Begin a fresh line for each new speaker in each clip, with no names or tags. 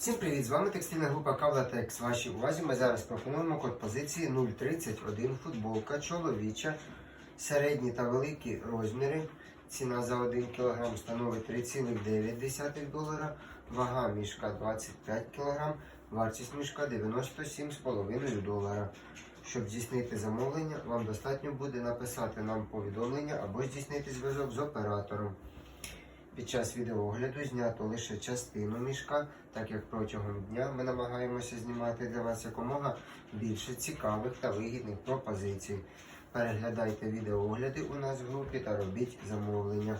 Всім привіт! З вами текстильна група Кавлатекс. Вашій увазі ми зараз пропонуємо код позиції 031 футболка чоловіча, середні та великі розміри. Ціна за 1 кг становить 3,9 долара, вага мішка 25 кг, вартість мішка 97,5 долара. Щоб здійснити замовлення, вам достатньо буде написати нам повідомлення або здійснити зв'язок з оператором. Під час відеоогляду знято лише частину мішка, так як протягом дня ми намагаємося знімати для вас якомога більше цікавих та вигідних пропозицій. Переглядайте відеоогляди у нас в групі та робіть замовлення.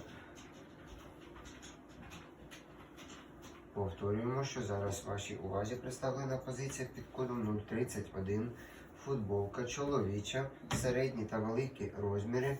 Повторюємо, що зараз вашій увазі представлена позиція під кодом 031 футболка чоловіча, середні та великі розміри.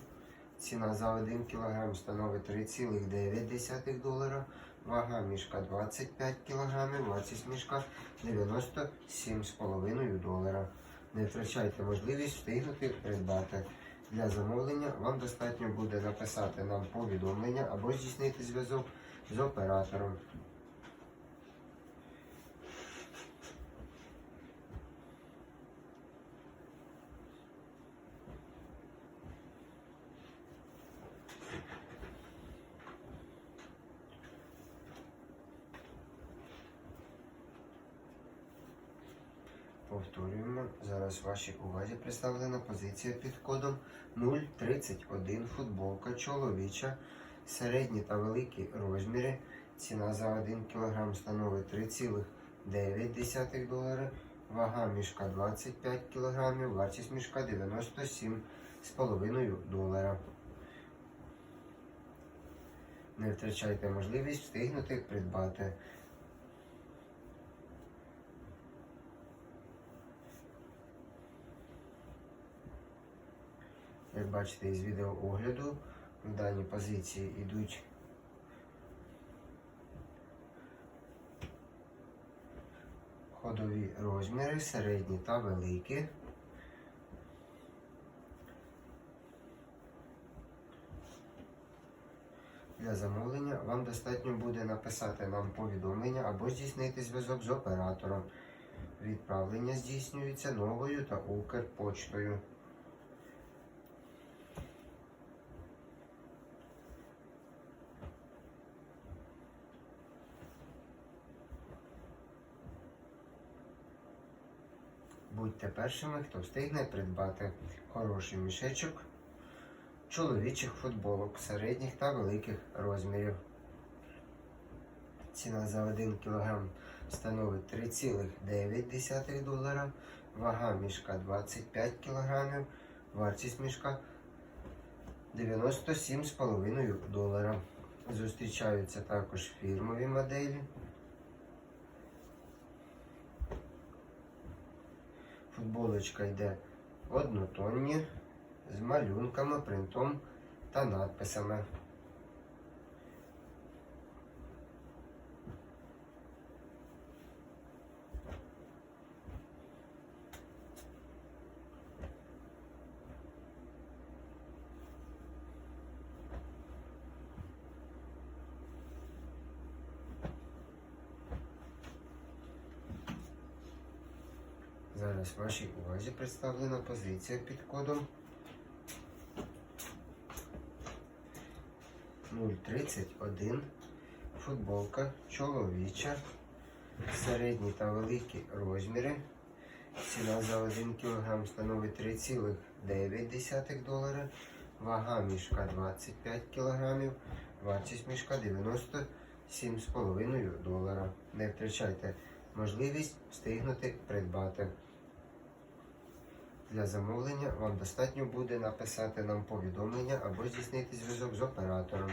Ціна за 1 кг становить 3,9 долара, вага мішка 25 кг, вартість мішка 97,5 долара. Не втрачайте можливість встигнути придбати. Для замовлення вам достатньо буде написати нам повідомлення або здійснити зв'язок з оператором. Повторюємо, зараз вашій увазі представлена позиція під кодом 031 футболка чоловіча, середні та великі розміри. Ціна за 1 кг становить 3,9 долара, вага мішка 25 кг, вартість мішка 97,5 долара. Не втрачайте можливість встигнути придбати. Як бачите із відеоогляду, в даній позиції йдуть ходові розміри, середні та великі. Для замовлення вам достатньо буде написати нам повідомлення або здійснити зв'язок з оператором. Відправлення здійснюється новою та Укрпочтою. Будьте першими, хто встигне придбати хороший мішечок чоловічих футболок середніх та великих розмірів. Ціна за 1 кг становить 3,9 долара, вага мішка 25 кг, вартість мішка 97,5 долара. Зустрічаються також фірмові моделі. Футболочка йде однотонні з малюнками, принтом та надписами. Зараз вашій увазі представлена позиція під кодом 031 футболка чоловіча, середні та великі розміри. Ціна за 1 кг становить 3,9 долара, вага мішка 25 кг, вартість мішка 97,5 долара. Не втрачайте можливість встигнути придбати. Для замовлення вам достатньо буде написати нам повідомлення або здійснити зв'язок з оператором.